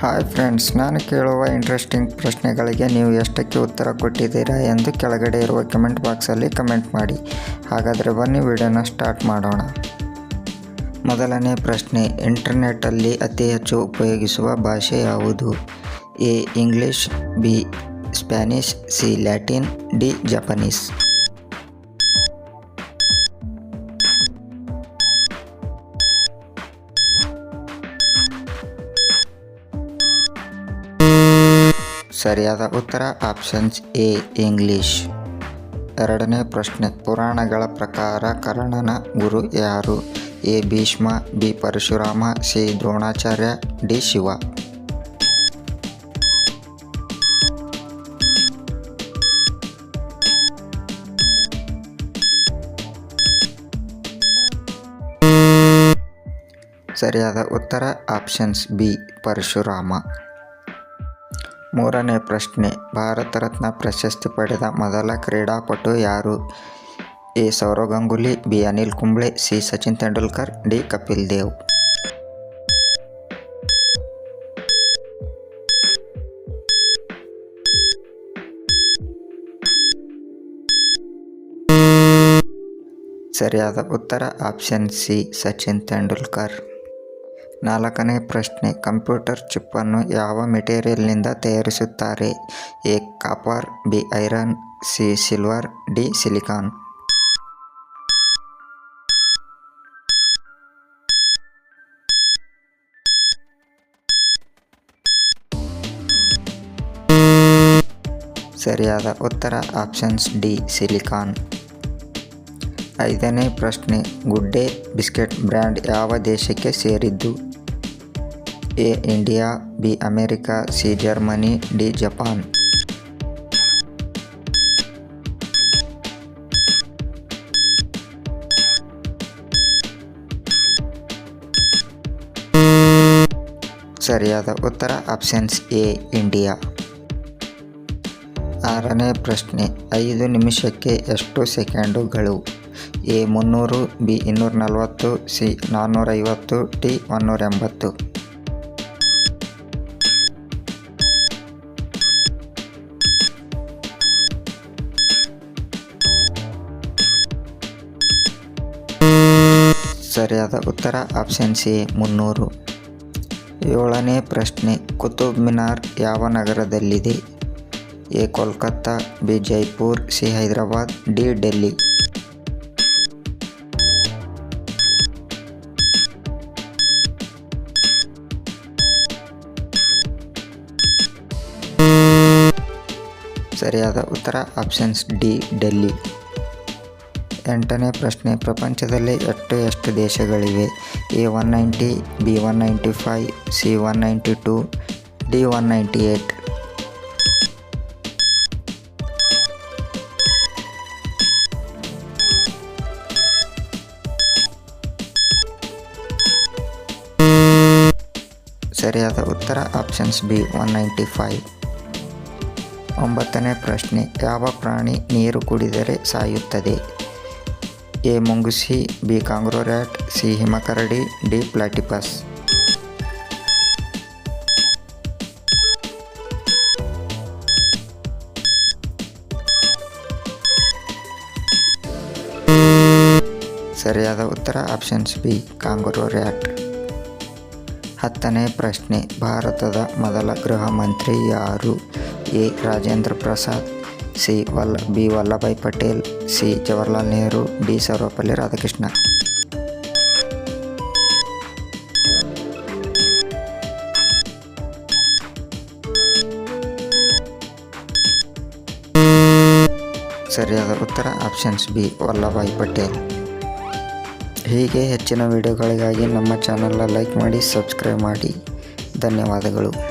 Hi friends, ನಾನು ಕೇಳುವ interesting ಪ್ರಶ್ನೆಗಳಿಗೆ ನೀವು ಎಷ್ಟಕ್ಕೆ ಉತ್ತರ ಕೊಟ್ಟಿದ್ದೀರಾ ಎಂದು ಕೆಳಗಡೆ ಇರುವ ಕಮೆಂಟ್ ಬಾಕ್ಸಲ್ಲಿ ಕಮೆಂಟ್ ಮಾಡಿ. ಹಾಗಾದರೆ ಬನ್ನಿ ವಿಡಿಯೋನ ಸ್ಟಾರ್ಟ್ ಮಾಡೋಣ. ಮೊದಲನೇ ಪ್ರಶ್ನೆ ಇಂಟರ್ನೆಟ್ಟಲ್ಲಿ ಅತಿ ಹೆಚ್ಚು ಉಪಯೋಗಿಸುವ ಭಾಷೆ ಯಾವುದು? A English B Spanish C Latin D Japanese ಸರಿಯಾದ ಉತ್ತರ ಆಪ್ಷನ್ಸ್ ಎ ಇಂಗ್ಲಿಷ್ ಎರಡನೇ ಪ್ರಶ್ನೆ, ಪುರಾಣಗಳ ಪ್ರಕಾರ ಕರ್ಣನ ಗುರು ಯಾರು? A, Bhishma, B, Parashurama, C, Dronacharya, D, Shiva. ಸರಿಯಾದ ಉತ್ತರ ಆಪ್ಷನ್ಸ್ ಬಿ ಪರಶುರಾಮ. ಮೂರನೇ ಪ್ರಶ್ನೆ. ಭಾರತ ರತ್ನ ಪ್ರಶಸ್ತಿ ಪಡೆದ ಮೊದಲ ಕ್ರೀಡಾಪಟು ಯಾರು? A. Sourav Ganguly B. Anil Kumble, C. Sachin Tendulkar, D. Kapil Dev. ಸರಿಯಾದ ಉತ್ತರ, ಆಪ್ಷನ್ ಸಿ. ಸಚಿನ್ ತೆಂಡೂಲ್ಕರ್. ನಾಲ್ಕನೇ ಪ್ರಶ್ನೆ, ಕಂಪ್ಯೂಟರ್ ಚಿಪ್ಪನ್ನು ಯಾವ ಮೆಟೀರಿಯಲ್ನಿಂದ ತಯಾರಿಸುತ್ತಾರೆ? A, copper, B, iron, C, silver, D, silicon. ಸರಿಯಾದ ಉತ್ತರ, ಆಪ್ಷನ್ಸ್ ಡಿ, ಸಿಲಿಕಾನ್. ಐದನೇ ಪ್ರಶ್ನೆ, ಗುಡ್ಡೆ, ಬಿಸ್ಕೆಟ್ ಬ್ರ್ಯಾಂಡ್ ಯಾವ ದೇಶಕ್ಕೆ ಸೇರಿದ್ದು? A, India, B, America, C, Germany, D, Japan. ಸರಿಯಾದ ಉತ್ತರ, ಆಪ್ಷನ್ಸ್ ಎ, ಇಂಡಿಯಾ. ಆರನೇ ಪ್ರಶ್ನೆ, ಐದು ನಿಮಿಷಕ್ಕೆ ಎಷ್ಟು ಸೆಕೆಂಡುಗಳು? ಎ, ಮುನ್ನೂರು, ಬಿ ಇನ್ನೂರ ನಲವತ್ತು ಸಿ, ನಾನ್ನೂರೈವತ್ತು, ಟಿ ಒನ್ನೂರ ಎಂಬತ್ತು ಸರಿಯಾದ ಉತ್ತರ ಆಪ್ಷನ್ ಸಿ, ಮುನ್ನೂರು. ಏಳನೇ ಪ್ರಶ್ನೆ, ಕುತುಬ್ ಮಿನಾರ್ ಯಾವ ನಗರದಲ್ಲಿದೆ? A, Kolkata, B, Jaipur, C, Hyderabad, D, Delhi. ಸರಿಯಾದ ಉತ್ತರ ಆಪ್ಷನ್ಸ್ ಡಿ, ಡೆಲ್ಲಿ. ಎಂಟನೇ ಪ್ರಶ್ನೆ, ಪ್ರಪಂಚದಲ್ಲಿ ಎಷ್ಟು ಎಷ್ಟು ದೇಶಗಳಿವೆ? A one ninety, B one ninety five, C one ninety two, D one ninety eight ಸರಿಯಾದ ಉತ್ತರ, options B one ninety five. ಒಂಬತ್ತನೇ ಪ್ರಶ್ನೆ, ಯಾವ ಪ್ರಾಣಿ ನೀರು ಕುಡಿದರೆ ಸಾಯುತ್ತದೆ? ಎ ಮುಂಗುಸಿ ಬಿ ಕಾಂಗ್ರೋ ರ್ಯಾಟ್ ಸಿ ಹಿಮಕರಡಿ, ಡಿ ಪ್ಲಾಟಿಪಸ್. ಸರಿಯಾದ ಉತ್ತರ ಆಪ್ಷನ್ಸ್ ಬಿ ಕಾಂಗ್ರೋ ರ್ಯಾಟ್ ಹತ್ತನೇ ಪ್ರಶ್ನೆ, ಭಾರತದ ಮೊದಲ ಗೃಹ ಮಂತ್ರಿ ಯಾರು? A. Rajendra Prasad C ವಲ್ಲ, B Vallabhbhai Patel, C Jawaharlal Nehru, D Sarvepalli Radhakrishna. ಸರಿಯಾದ ಉತ್ತರ, ಆಪ್ಷನ್ಸ್ ಬಿ, ವಲ್ಲಭಾಯ್ ಪಟೇಲ್. ಹೀಗೆ ಹೆಚ್ಚಿನ ವಿಡಿಯೋಗಳಿಗಾಗಿ ನಮ್ಮ ಚಾನಲ್ನ ಲೈಕ್ ಮಾಡಿ, ಸಬ್ಸ್ಕ್ರೈಬ್ ಮಾಡಿ. ಧನ್ಯವಾದಗಳು.